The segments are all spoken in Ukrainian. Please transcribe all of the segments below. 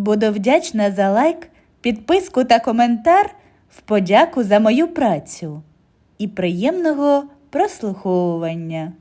Буду вдячна за лайк, підписку та коментар в подяку за мою працю і приємного прослуховування.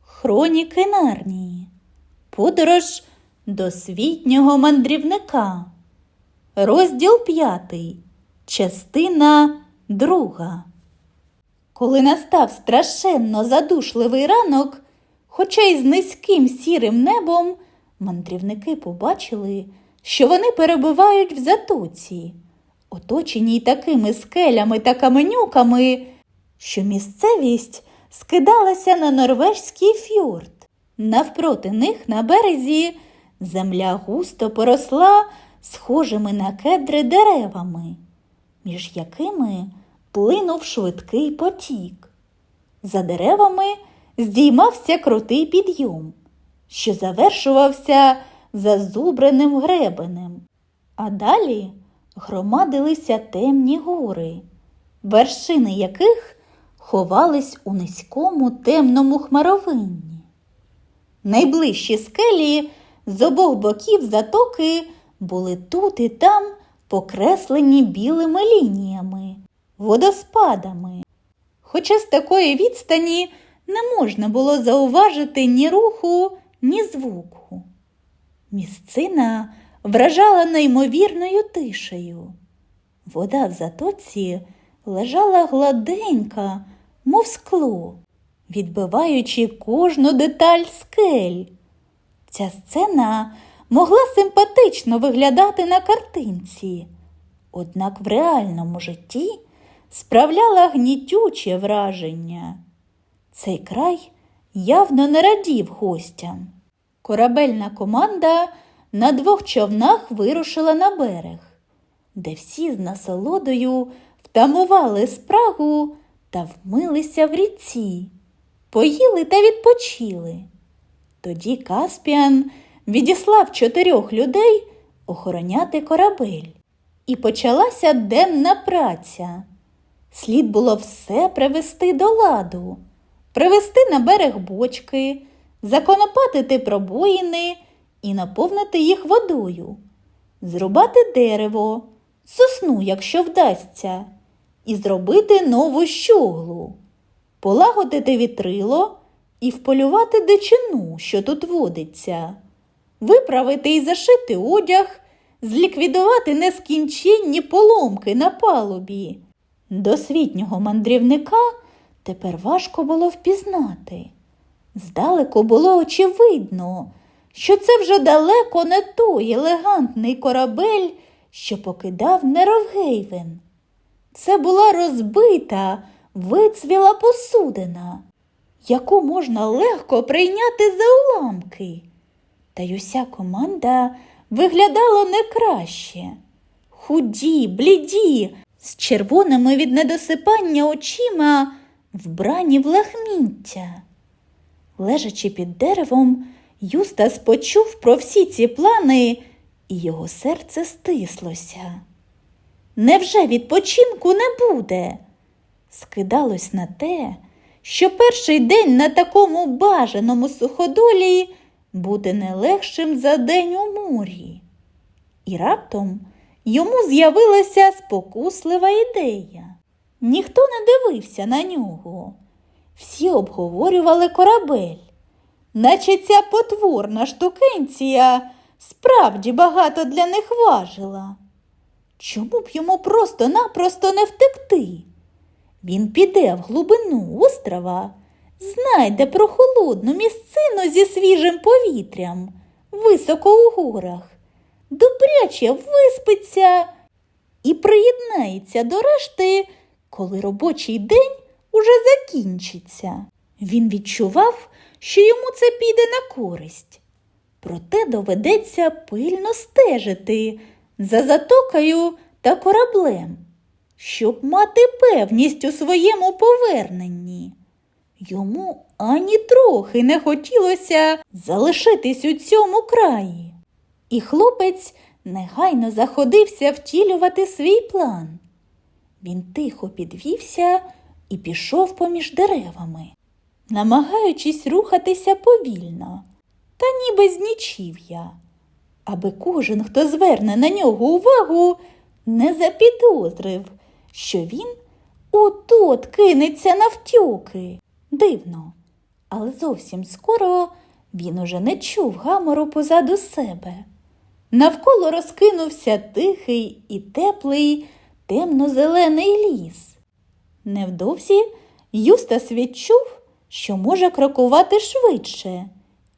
Хроніки Нарнії. Подорож досвітнього мандрівника. Розділ п'ятий. Частина друга. Коли настав страшенно задушливий ранок, хоча й з низьким сірим небом, мандрівники побачили, що вони перебувають в затоці, оточеній такими скелями та каменюками, що місцевість скидалася на норвежський фьорд. Навпроти них на березі земля густо поросла схожими на кедри деревами, між якими плинув швидкий потік. За деревами здіймався крутий підйом, що завершувався зазубреним гребенем, а далі громадилися темні гори, вершини яких ховались у низькому темному хмаровинні. Найближчі скелі з обох боків затоки були тут і там покреслені білими лініями, водоспадами. Хоча з такої відстані не можна було зауважити ні руху, ні звуку. Місцина вражала неймовірною тишею. Вода в затоці лежала гладенька, мов скло, відбиваючи кожну деталь скель. Ця сцена могла симпатично виглядати на картинці, однак в реальному житті справляла гнітюче враження. Цей край явно не радів гостям. Корабельна команда на двох човнах вирушила на берег, де всі з насолодою втамували спрагу та вмилися в ріці, поїли та відпочили. Тоді Каспіан відіслав чотирьох людей охороняти корабель, і почалася денна праця. Слід було все привести до ладу, привести на берег бочки, законопатити пробоїни і наповнити їх водою, зрубати дерево, сосну, якщо вдасться, і зробити нову щоглу, полагодити вітрило і вполювати дичину, що тут водиться, виправити і зашити одяг, зліквідувати нескінченні поломки на палубі. Досвітнього мандрівника тепер важко було впізнати. Здалеку було очевидно, що це вже далеко не той елегантний корабель, що покидав Неровгейвен. Це була розбита, вицвіла посудина, яку можна легко прийняти за уламки. Та й уся команда виглядала не краще. Худі, бліді, з червоними від недосипання очима, вбрані в лахміття. Лежачи під деревом, Юстас почув про всі ці плани, і його серце стислося. Невже відпочинку не буде? Скидалось на те, що перший день на такому бажаному суходолі буде не легшим за день у морі. І раптом йому з'явилася спокуслива ідея. Ніхто не дивився на нього. Всі обговорювали корабель, наче ця потворна штукенція справді багато для них важила. Чому б йому просто-напросто не втекти? Він піде в глибину острова, знайде прохолодну місцину зі свіжим повітрям, високо у горах, добряче виспиться і приєднається до решти, коли робочий день уже закінчиться. Він відчував, що йому це піде на користь. Проте доведеться пильно стежити за затокою та кораблем, щоб мати певність у своєму поверненні. Йому ані трохи не хотілося залишитись у цьому краї. І хлопець негайно заходився втілювати свій план. Він тихо підвівся і пішов поміж деревами. намагаючись рухатися повільно, та ніби з нічів'я, аби кожен, хто зверне на нього увагу, не запідозрив, що він от-от кинеться навтьоки. Дивно, але зовсім скоро він уже не чув гамору позаду себе. Навколо розкинувся тихий і теплий темно-зелений ліс. Невдовзі Юстас відчув, що може крокувати швидше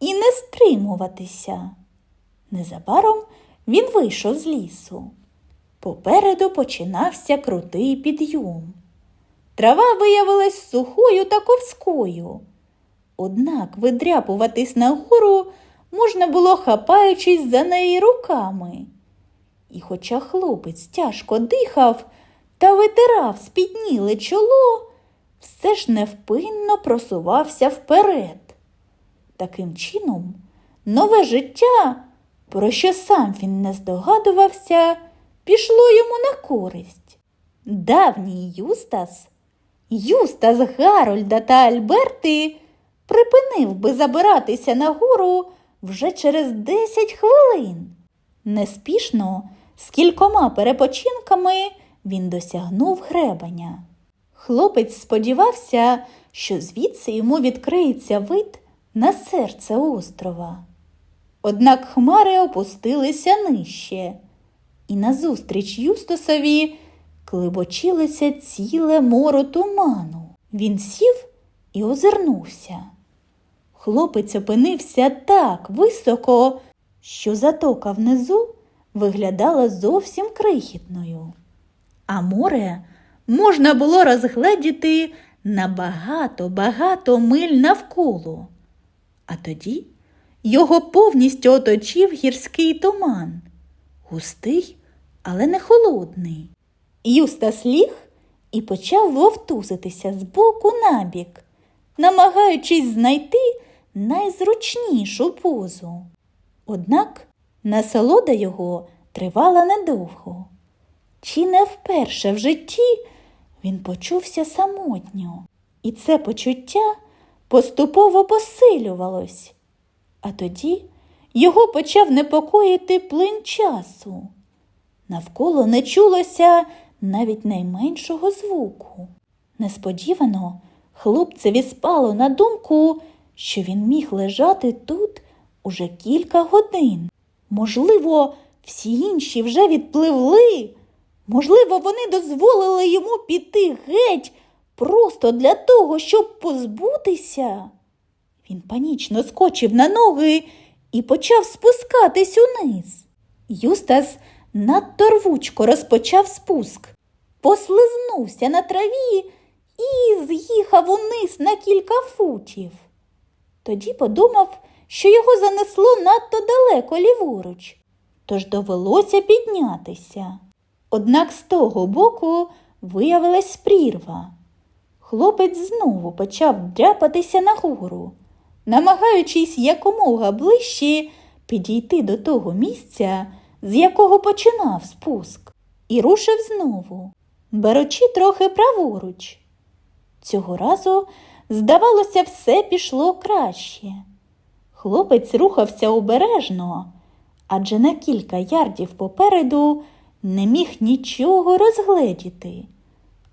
і не стримуватися. Незабаром він вийшов з лісу. Попереду починався крутий підйом. Трава виявилась сухою та ковською. Однак видряпуватись нагору можна було хапаючись за неї руками. І хоча хлопець тяжко дихав та витирав спітніле чоло, все ж невпинно просувався вперед. Таким чином, нове життя, про що сам він не здогадувався, пішло йому на користь. Давній Юстас, Юстас Гарольда та Альберти припинив би забиратися нагору вже через 10 хвилин. Неспішно, з кількома перепочинками він досягнув гребеня. Хлопець сподівався, що звідси йому відкриється вид на серце острова. Однак хмари опустилися нижче, і назустріч Юстусові клибочилося ціле моро туману. Він сів і озирнувся. Хлопець опинився так високо, що затока внизу виглядала зовсім крихітною, а море можна було розгледіти на багато-багато миль навколо. А тоді його повністю оточив гірський туман, густий, але не холодний. Юстас ліг і почав вовтузитися з боку на бік, намагаючись знайти найзручнішу позу. Однак насолода його тривала недовго. Чи не вперше в житті він почувся самотньо, і це почуття поступово посилювалось, а тоді його почав непокоїти плин часу. Навколо не чулося навіть найменшого звуку. Несподівано хлопцеві спало на думку, що він міг лежати тут уже кілька годин. Можливо, всі інші вже відпливли. Можливо, вони дозволили йому піти геть просто для того, щоб позбутися. Він панічно скочив на ноги і почав спускатись униз. Юстас надто рвучко розпочав спуск, послизнувся на траві і з'їхав униз на кілька футів. Тоді подумав, що його занесло надто далеко ліворуч, тож довелося піднятися. Однак з того боку виявилась прірва. Хлопець знову почав дряпатися нагору, намагаючись якомога ближче підійти до того місця, з якого починав спуск, і рушив знову, беручи трохи праворуч. Цього разу, здавалося, все пішло краще. Хлопець рухався обережно, адже на кілька ярдів попереду не міг нічого розгледіти,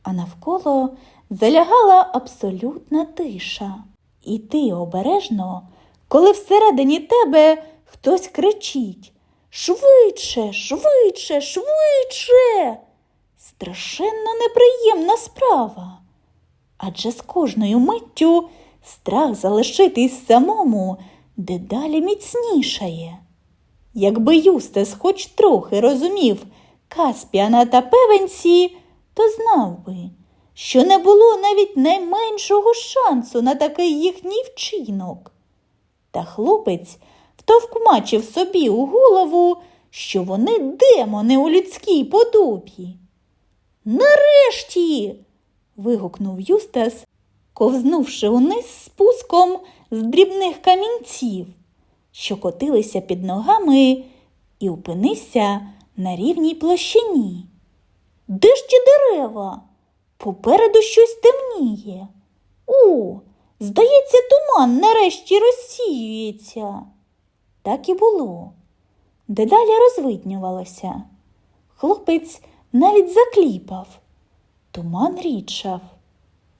а навколо залягала абсолютна тиша. І ти обережно, коли всередині тебе хтось кричить Швидше, швидше, швидше. Страшенно неприємна справа. Адже з кожною миттю страх залишитись самому дедалі міцнішає. Якби Юстес хоч трохи розумів Каспіана та певенці, то знав би, що не було навіть найменшого шансу на такий їхній вчинок. Та хлопець втовкмачив собі у голову, що вони демони у людській подобі. Нарешті. вигукнув Юстас, ковзнувши униз спуском з дрібних камінців, що котилися під ногами, і опинився на рівній площині. Де ж ті дерева? Попереду щось темніє. О, Здається, туман нарешті розсіюється. Так і було. Дедалі розвиднювалося. Хлопець навіть закліпав. Туман рідшав.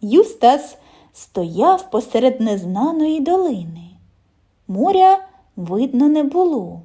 Юстас стояв посеред незнаної долини. Моря видно не було.